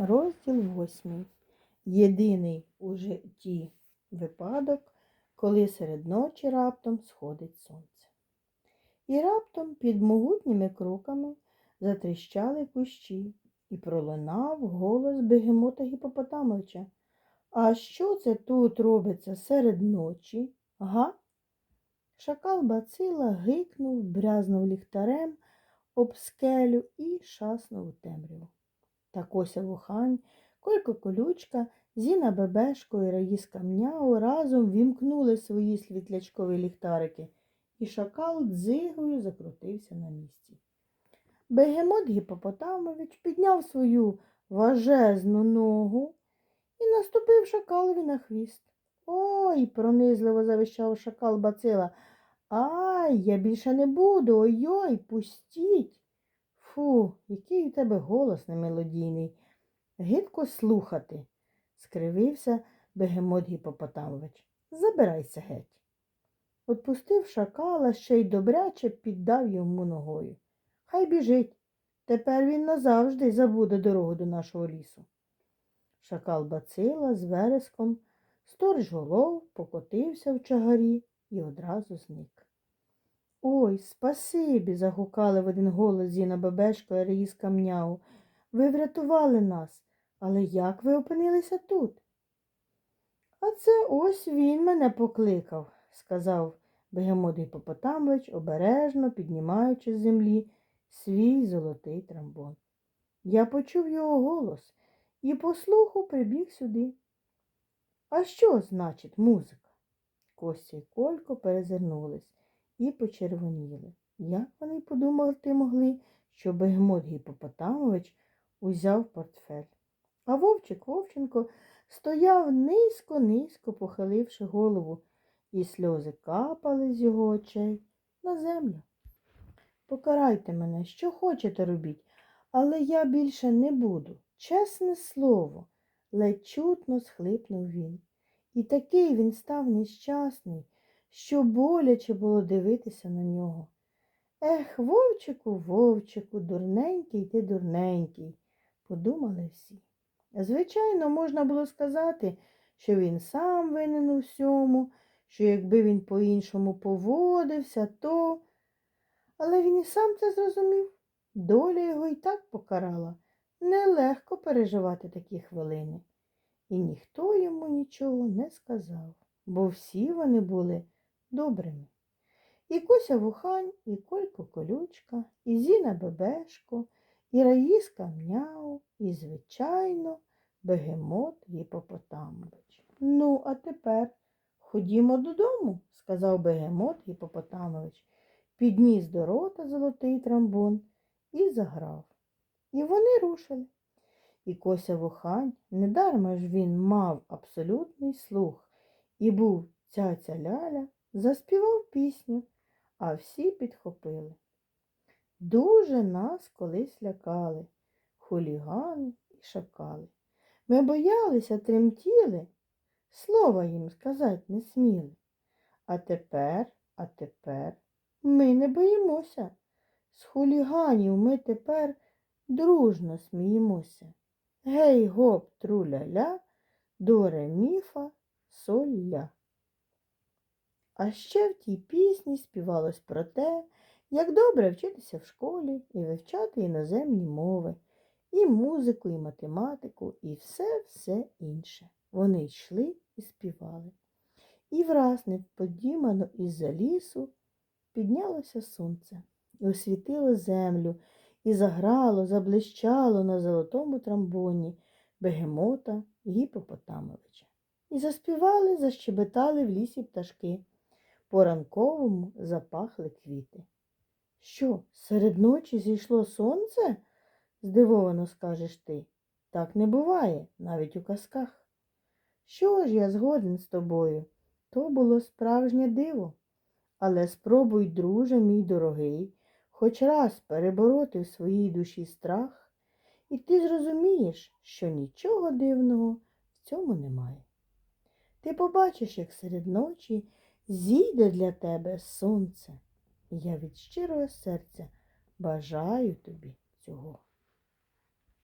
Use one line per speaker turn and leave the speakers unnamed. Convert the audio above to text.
Розділ восьмий. Єдиний у житті випадок, коли серед ночі раптом сходить сонце. І раптом під могутніми кроками затріщали кущі, і пролунав голос бегемота Гіпопотамовича. А що це тут робиться серед ночі? Га? Шакал бацила гикнув, брязнув ліхтарем об скелю і шаснув у темряву. Та Кося Вухань, Колько Колючка, Зіна Бебешко і Раїска Мняу разом вімкнули свої світлячкові ліхтарики, і шакал дзигою закрутився на місці. Бегемот Гіпопотамович підняв свою важезну ногу і наступив шакалові на хвіст. Ой, пронизливо завищав шакал бацила. Ай, я більше не буду. Ой-ой, пустіть. Фу, який у тебе голос немелодійний. Гидко слухати, скривився бегемот Гіпопотамович. Забирайся геть. Отпустив шакала, ще й добряче піддав йому ногою. Хай біжить. Тепер він назавжди забуде дорогу до нашого лісу. Шакал бацила з вереском, сторож голов покотився в чагарі і одразу зник. Ой, спасибі, загукали в один голос Зіна Бебешко і Раїска Мняу. Ви врятували нас, але як ви опинилися тут? А це ось він мене покликав, сказав Бегемот Гіпопотамович, обережно піднімаючи з землі свій золотий трамбон. Я почув його голос і по слуху прибіг сюди. А що значить музика? Костя й Колько перезирнулись і почервоніли. Як вони подумати могли, що Бегемот Гіпопотамович узяв портфель. А вовчик Вовченко стояв низько-низько, похиливши голову, і сльози капали з його очей на землю. Покарайте мене, що хочете робіть, але я більше не буду. Чесне слово, ледь чутно схлипнув він. І такий він став нещасний, що боляче було дивитися на нього. Ех, вовчику, вовчику, дурненький ти дурненький, подумали всі. Звичайно, можна було сказати, що він сам винен у всьому, що якби він по-іншому поводився, то. Але він і сам це зрозумів. Доля його і так покарала. Нелегко переживати такі хвилини. І ніхто йому нічого не сказав, бо всі вони були добрими. І Кося Вухань, і Колько Колючка, і Зіна Бебешко, і Раїска Мняу, і, звичайно, бегемот Гіпопотамович. Ну, а тепер ходімо додому, сказав бегемот Гіпопотамович, підніс до рота золотий трамбон і заграв. І вони рушили. І Кося Вухань, недарма ж він мав абсолютний слух і був цяця ляля, заспівав пісню, а всі підхопили. Дуже нас колись лякали, хулігани і шакали. Ми боялися, тремтіли, слова їм сказати не сміли. А тепер, а тепер ми не боїмося. З хуліганів ми тепер дружно сміємося. Гей гоп труля-ля, до реміфа соль-ля. А ще в тій пісні співалось про те, як добре вчитися в школі і вивчати іноземні мови, і музику, і математику, і все-все інше. Вони йшли і співали. І враз невподімано із-за лісу піднялося сонце і освітило землю, і заграло, заблищало на золотому трамбоні бегемота Гіпопотамовича. І заспівали, защебетали в лісі пташки. По ранковому запахли квіти. Що, серед ночі зійшло сонце? здивовано скажеш ти. Так не буває, навіть у казках. Що ж я згоден з тобою? То було справжнє диво. Але спробуй, друже мій дорогий, хоч раз перебороти в своїй душі страх, і ти зрозумієш, що нічого дивного в цьому немає. Ти побачиш, як серед ночі зійде для тебе сонце. І я від щирого серця бажаю тобі цього.